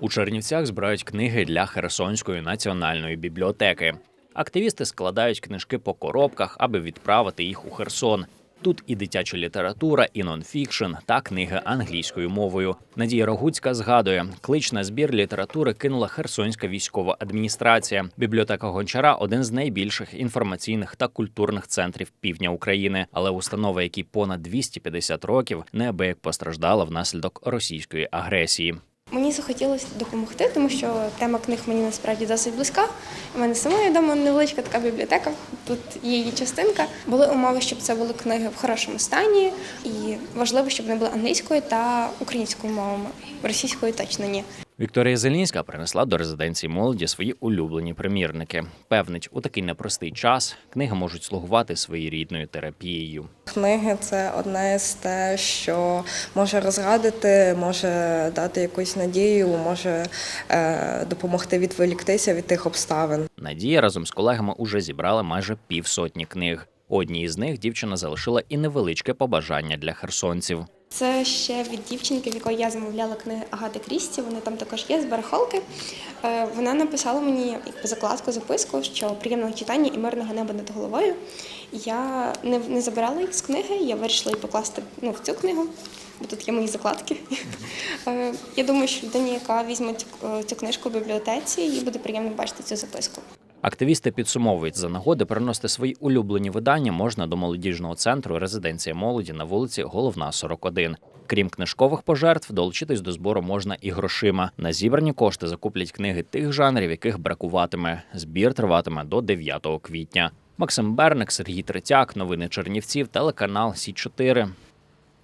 У Чернівцях збирають книги для Херсонської національної бібліотеки. Активісти складають книжки по коробках, аби відправити їх у Херсон. Тут і дитяча література, і нонфікшн та книги англійською мовою. Надія Рогуцька згадує, клич на збір літератури кинула Херсонська військова адміністрація. Бібліотека Гончара один з найбільших інформаційних та культурних центрів півдня України, але установа, якій понад 250 років, неабияк постраждала внаслідок російської агресії. Мені захотілося допомогти, тому що тема книг мені насправді досить близька. У мене самої вдома невеличка така бібліотека, тут є її частинка. Були умови, щоб це були книги в хорошому стані, і важливо, щоб вони були англійською та українською мовами. Російською точно ні. Вікторія Зелінська принесла до резиденції молоді свої улюблені примірники. Певнить, у такий непростий час книги можуть слугувати своєрідною терапією. Книги це одне з те, що може розрадити, може дати якусь надію, може е, допомогти відволіктися від тих обставин. Надія разом з колегами уже зібрала майже півсотні книг. Одній з них дівчина залишила і невеличке побажання для херсонців. Це ще від дівчинки, в якої я замовляла книги Агати Крісті. Вони там також є з барахолки. Е, Вона написала мені якби закладку, записку, що приємного читання і мирного неба над головою. Я не, не забирала їх з книги, я вирішила її покласти ну, в цю книгу, бо тут є мої закладки. Е, Я думаю, що людині, яка візьме е, цю книжку в бібліотеці, їй буде приємно бачити цю записку. Активісти підсумовують за нагоди приносити свої улюблені видання можна до молодіжного центру резиденція молоді на вулиці Головна 41. Крім книжкових пожертв, долучитись до збору можна і грошима. На зібрані кошти закуплять книги тих жанрів, яких бракуватиме. Збір триватиме до 9 квітня. Максим Берник, Сергій Третяк, новини Чернівців, телеканал Сі 4